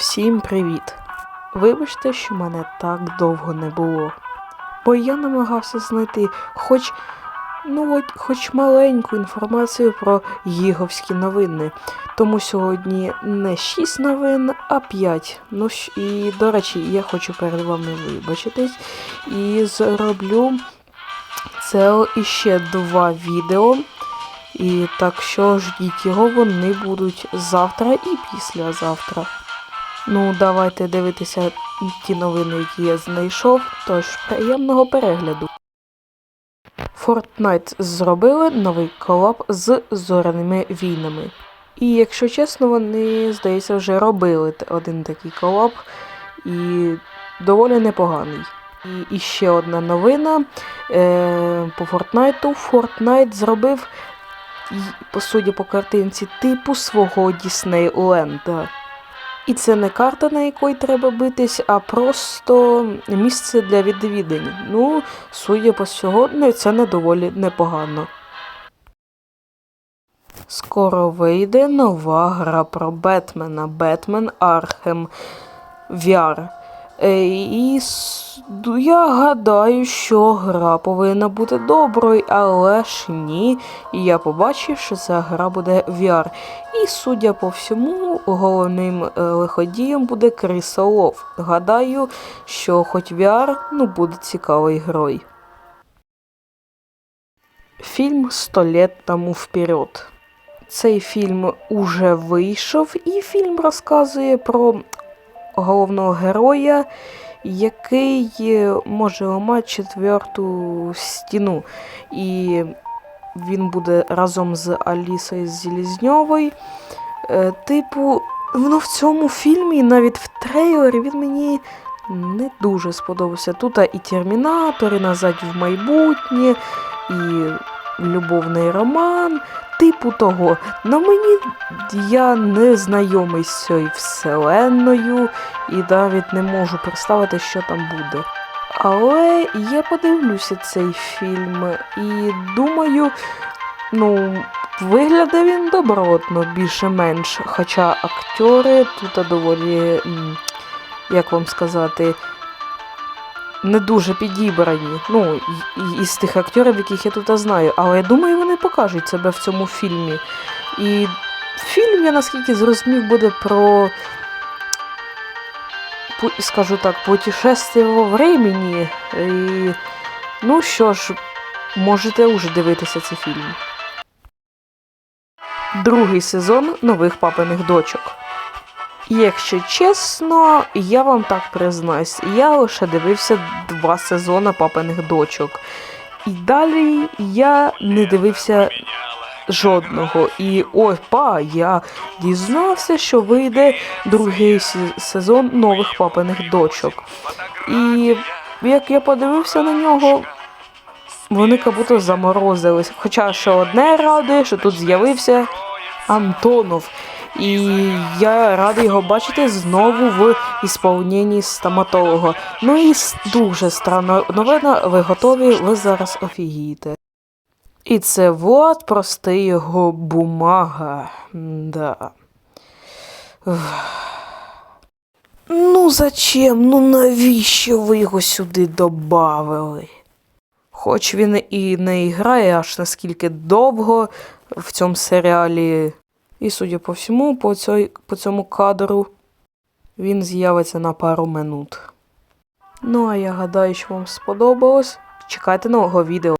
Всім привіт! Вибачте, що мене так довго не було. Бо я намагався знайти хоч, ну, от, хоч маленьку інформацію про гіговські новини. Тому сьогодні не 6 новин, а 5. Ну і, до речі, я хочу перед вами вибачитись і зроблю це іще два відео. І так що ждіть його, вони будуть завтра і післязавтра. Ну, давайте дивитися ті новини, які я знайшов. Тож, приємного перегляду. Fortnite зробили новий колаб з зоряними війнами. І якщо чесно, вони, здається, вже робили один такий колаб і доволі непоганий. І, ще одна новина е, по Fortnite. Fortnite зробив, по суді, по картинці, типу свого Діснейленда. І це не карта, на якій треба битись, а просто місце для відвідань. Ну, судя по сьогодні, це не доволі непогано. Скоро вийде нова гра про Бетмена Бетмен Архем VR. Е, І я гадаю, що гра повинна бути доброю, але ж ні. І я побачив, що ця гра буде VR. І судя по всьому, головним е, лиходієм буде Крисолов. Гадаю, що хоч VR, ну буде цікавою грою. Фільм «Сто лет тому вперед. Цей фільм уже вийшов, і фільм розказує про головного героя, який може ламати четверту стіну. І він буде разом з Алісою Зелезньовою. Е, типу, ну в цьому фільмі, навіть в трейлері, він мені не дуже сподобався. Тут і Термінатор, і назад в майбутнє, і любовний роман. Типу того, на мені я не знайомий з цією вселенною і навіть не можу представити, що там буде. Але я подивлюся цей фільм і думаю, ну, виглядає він добротно, більше-менш. Хоча актори тут доволі, як вам сказати, не дуже підібрані. Ну, із тих акторів, яких я тут знаю. Але я думаю, вони покажуть себе в цьому фільмі. І фільм, я наскільки зрозумів, буде про. Скажу так, путешествие во времени. І, ну що ж, можете уже дивитися цей фільм. Другий сезон нових папиних дочок. Якщо чесно, я вам так признаюсь, я лише дивився два сезони папиних дочок. І далі я не дивився жодного. І ой, па, я дізнався, що вийде другий сезон нових папиних дочок. І як я подивився на нього, вони як будто заморозились. Хоча ще одне радує, що тут з'явився Антонов. І я радий його бачити знову в ісполненні стоматолога. Ну і дуже странна новина, ви готові, ви зараз офігієте. І це Влад, простий його бумага. Да. Ну зачем? Ну навіщо ви його сюди добавили? Хоч він і не грає аж наскільки довго в цьому серіалі. І, судя по всьому, по, цій, по цьому кадру він з'явиться на пару минут. Ну, а я гадаю, що вам сподобалось. Чекайте нового відео.